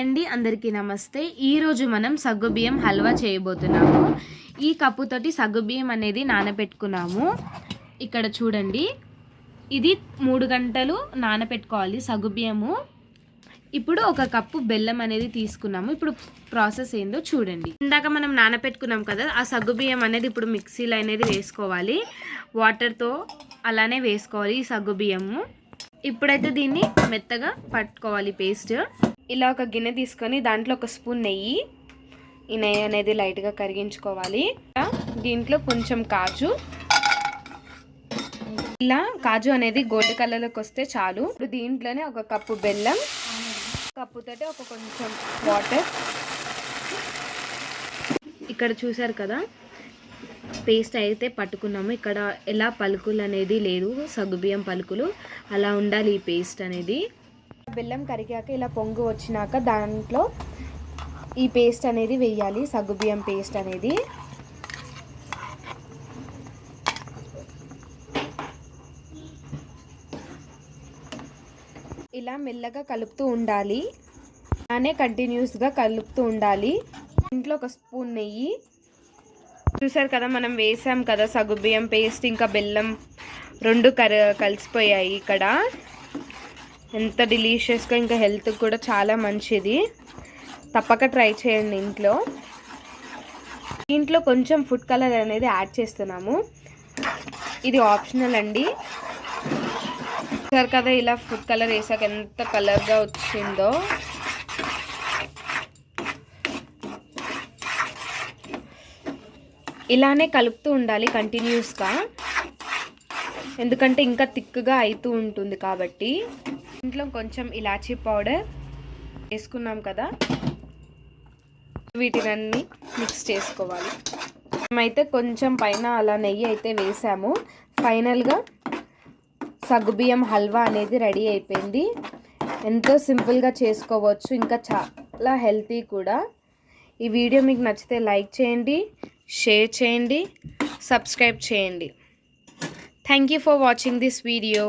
అండి అందరికీ నమస్తే. ఈరోజు మనం సగ్గుబియ్యం హల్వా చేయబోతున్నాము. ఈ కప్పుతోటి సగ్గుబియ్యం అనేది నానబెట్టుకున్నాము. ఇక్కడ చూడండి ఇది మూడు గంటలు నానబెట్టుకోవాలి సగ్గుబియ్యము ఇప్పుడు ఒక కప్పు బెల్లం అనేది తీసుకున్నాము. ఇప్పుడు ప్రాసెస్ ఏందో చూడండి. ఇందాక మనం నానబెట్టుకున్నాం కదా ఆ సగ్గుబియ్యం అనేది ఇప్పుడు మిక్సీలో అనేది వేసుకోవాలి. వాటర్తో అలానే వేసుకోవాలి ఈ సగ్గుబియ్యము ఇప్పుడైతే దీన్ని మెత్తగా పట్టుకోవాలి పేస్ట్ ఇలా ఒక గిన్నె తీసుకొని దాంట్లో ఒక స్పూన్ నెయ్యి ఈ నెయ్యి అనేది లైట్గా కరిగించుకోవాలి. దీంట్లో కొంచెం కాజు. ఇలా కాజు అనేది గోల్డ్ కలర్లోకి వస్తే చాలు. ఇప్పుడు దీంట్లోనే ఒక కప్పు బెల్లం కప్పుతోటి ఒక కొంచెం వాటర్. ఇక్కడ చూసారు కదా పేస్ట్ అయితే పట్టుకున్నాము. ఇక్కడ ఎలా పలుకులు అనేది లేదు సగ్గుబియ్యం పలుకులు. అలా ఉండాలి ఈ పేస్ట్ అనేది. బెల్లం కరిగాక ఇలా పొంగు వచ్చినాక దాంట్లో ఈ పేస్ట్ అనేది వేయాలి సగ్గుబియ్యం పేస్ట్ అనేది. ఇలా మెల్లగా కలుపుతూ ఉండాలి. అలానే కంటిన్యూస్గా కలుపుతూ ఉండాలి. ఇంట్లో ఒక స్పూన్ నెయ్యి. చూసారు కదా మనం వేసాం కదా సగ్గుబియ్యం పేస్ట్ ఇంకా బెల్లం రెండు కర కలిసిపోయాయి ఇక్కడ. ఎంత డిలీషియస్గా ఇంకా హెల్త్ కూడా చాలా మంచిది. తప్పక ట్రై చేయండి ఇంట్లో. దీంట్లో కొంచెం ఫుడ్ కలర్ అనేది యాడ్ చేస్తున్నాము. ఇది ఆప్షనల్ అండి. సార్ కదా ఇలా ఫుడ్ కలర్ వేసాక ఎంత కలర్గా వచ్చిందో. ఇలానే కలుపుతూ ఉండాలి కంటిన్యూస్గా. ఎందుకంటే ఇంకా థిక్గా అవుతూ ఉంటుంది కాబట్టి. ఇంట్లో కొంచెం ఇలాచీ పౌడర్ వేసుకున్నాం కదా. వీటినన్నీ మిక్స్ చేసుకోవాలి. మేమైతే కొంచెం పైన అలా నెయ్యి అయితే వేసాము. ఫైనల్గా సగ్గుబియ్యం హల్వా అనేది రెడీ అయిపోయింది. ఎంతో సింపుల్గా చేసుకోవచ్చు. ఇంకా చాలా హెల్తీ కూడా. ఈ వీడియో మీకు నచ్చితే లైక్ చేయండి షేర్ చేయండి సబ్స్క్రైబ్ చేయండి. Thank you for watching this video